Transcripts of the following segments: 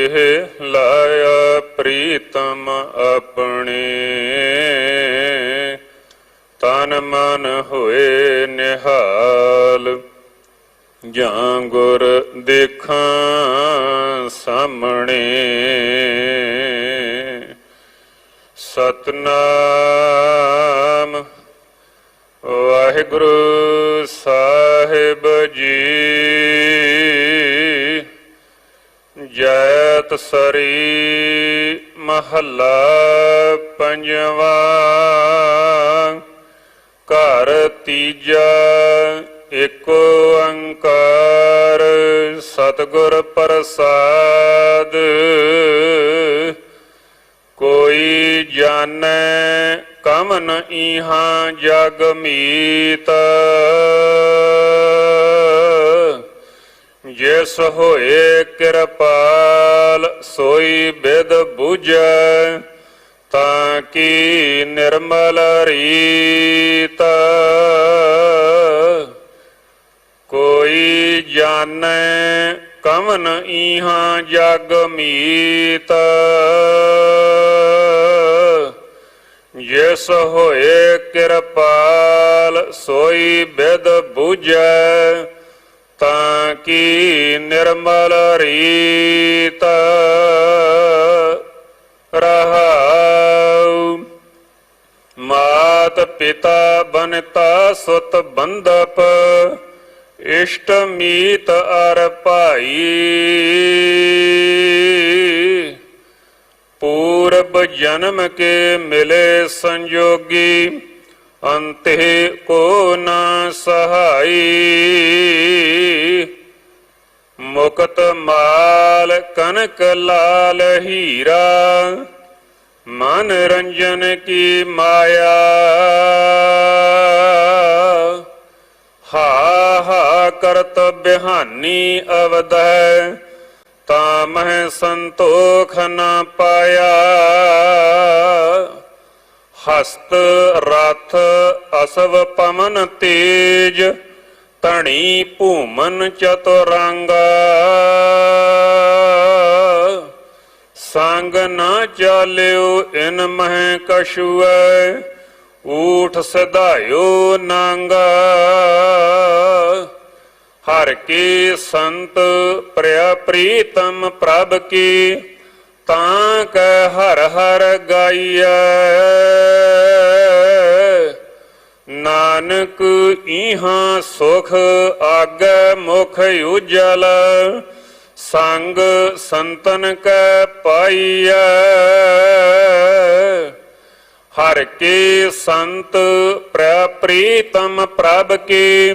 ਦੇਹ ਲਾਇਆ ਪ੍ਰੀਤਮ ਆਪਣੇ। ਤਨ ਮਨ ਹੋਏ ਨਿਹਾਲ, ਜਾਂ ਗੁਰ ਦੇਖਾਂ ਸਾਹਮਣੇ। ਸਤਨਾਮ ਵਾਹਿਗੁਰੂ ਸਾਹਿਬ ਜੀ, ਜੈ ਸਰੀ ਮਹੱਲਾ ਪੰਜਵਾ। ਘਰ ਤੀਜਾ ਏਕ ਓੰਕਾਰ, ਸਤਿਗੁਰ ਪ੍ਰਸਾਦ। ਕੋਈ ਜਾਣੈ ਕਮਨ ਈਹਾਂ ਜਗ ਮੀਤ। ਜਿਸ ਹੋਏ ਕਿਰਪਾ ਸੋਈ ਬਿਦ 부ਜੈ ਤਾਂ ਕੀ ਨਿਰਮਲ ਰੀਤ? ਕੋਈ ਜਾਣੈ ਕਮਨ ਈਹਾਂ ਜਗ ਮੀਤ? ਜਿਸ ਹੋਏ ਕਿਰਪਾਲ ਸੋਈ ਬਿਦ 부ਜੈ ਤਾਂ ਕੀ ਨਿਰਮਲ ਰੀਤ? ਸੁਤ ਬੰਦਪ ਇਸ਼ਟ ਮੀਤ ਅਰ ਭਾਈ। ਪੂਰਬ ਜਨਮ ਕੇ ਮਿਲੇ ਸੰਜੋਗੀ, ਅੰਤੇ ਕੋ ਨਾ ਸਹਾਈ। ਮੁਕਤ ਮਾਲ ਕਨਕ ਲਾਲ ਹੀਰਾ, ਮਨ ਰੰਜਨ ਕੀ ਮਾਇਆ। ਕਰਤ ਬਿਹਾਨੀ ਅਵਦੈ, ਤਾ ਮਹਿ ਸੰਤੋਖ ਨ ਪਾਇਆ। ਹਸਤ ਰਥ ਅਸਵ ਪਮਨ ਤੇਜ, ਧਣੀ ਭੂਮਨ ਚਤੁਰੰਗਾ। ਸੰਗ ਨਾ ਚਾਲਿਓ ਇਨ ਮਹਿ ਕਛੁਐ, ਊਠ ਸਦਾਇਓ ਨਾਂਗਾ। ਹਰ ਕੀ ਸੰਤ ਪ੍ਰਿਆ ਪ੍ਰੀਤਮ ਪ੍ਰਭ ਕੀ, ਤਾਂ ਕੈ ਹਰ ਹਰ ਗਾਈਐ। ਨਾਨਕ ਇਹਾਂ ਸੁਖ ਆਗੈ ਮੁਖ ਉਜਲ, ਸੰਗ ਸੰਤਨ ਕੈ ਪਾਈਐ। ਹਰ ਕੇ ਸੰਤ ਪ੍ਰਿਆ ਪ੍ਰੀਤਮ ਪ੍ਰਭ ਕੀ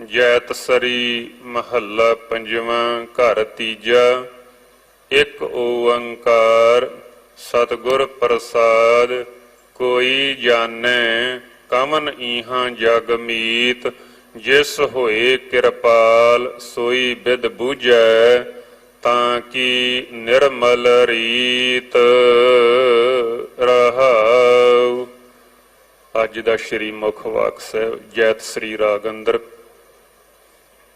ਜੈਤ ਸਰੀ ਮਹੱਲਾ ਪੰਜਵਾਂ, ਘਰ ਤੀਜਾ, ਇੱਕ ਓੰਕਾਰ, ਸਤਿਗੁਰ ਪ੍ਰਸਾਦ, ਕੋਈ ਜਾਣੈ, ਕਮਨ ਈਹਾਂ ਜਗ ਮੀਤ, ਜਿਸ ਹੋਏ ਕਿਰਪਾਲ, ਸੋਈ ਬਿਦ ਬੂਝੈ, ਤਾਂ ਕੀ ਨਿਰਮਲ ਰੀਤ ਰਹਾਉ। ਅੱਜ ਦਾ ਸ਼੍ਰੀ ਮੁਖ ਵਾਕ ਸਾਹਿਬ, ਜੈਤ ਸ੍ਰੀ ਰਾਗਿੰਦਰ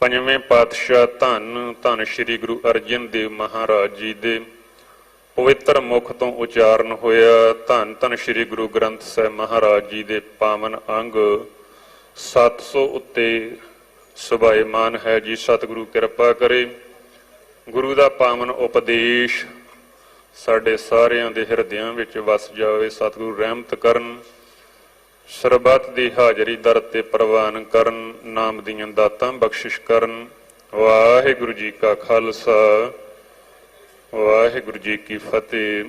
ਪੰਜਵੇਂ ਪਾਤਸ਼ਾਹ ਧੰਨ ਧੰਨ ਸ਼੍ਰੀ ਗੁਰੂ ਅਰਜਨ ਦੇਵ ਮਹਾਰਾਜ ਜੀ ਦੇ ਪਵਿੱਤਰ ਮੁਖ ਤੋਂ ਉਚਾਰਨ ਹੋਇਆ। ਧੰਨ ਧੰਨ ਸ਼੍ਰੀ ਗੁਰੂ ਗ੍ਰੰਥ ਸਾਹਿਬ ਮਹਾਰਾਜ ਜੀ ਦੇ ਪਾਵਨ ਅੰਗ। 700 ਉੱਤੇ ਸੁਭਾਇਮਾਨ ਹੈ ਜੀ, ਸਤਿਗੁਰੂ ਕਿਰਪਾ ਕਰੇ। ਗੁਰੂ ਦਾ ਪਾਵਨ ਉਪਦੇਸ਼ ਸਾਡੇ ਸਾਰਿਆਂ ਦੇ ਹਿਰਦਿਆਂ ਵਿੱਚ ਵਸ ਜਾਵੇ, ਸਤਿਗੁਰੂ ਰਹਿਮਤ ਕਰਨ। ਸਰਬੱਤ ਦੀ ਹਾਜ਼ਰੀ ਦਰ ਤੇ ਪ੍ਰਵਾਨ ਕਰਨ, ਨਾਮ ਦੀਆਂ ਦਾਤਾਂ ਬਖਸ਼ਿਸ਼ ਕਰਨ। ਵਾਹਿਗੁਰੂ ਜੀ ਕਾ ਖਾਲਸਾ, ਵਾਹਿਗੁਰੂ ਜੀ ਕੀ ਫਤਿਹ।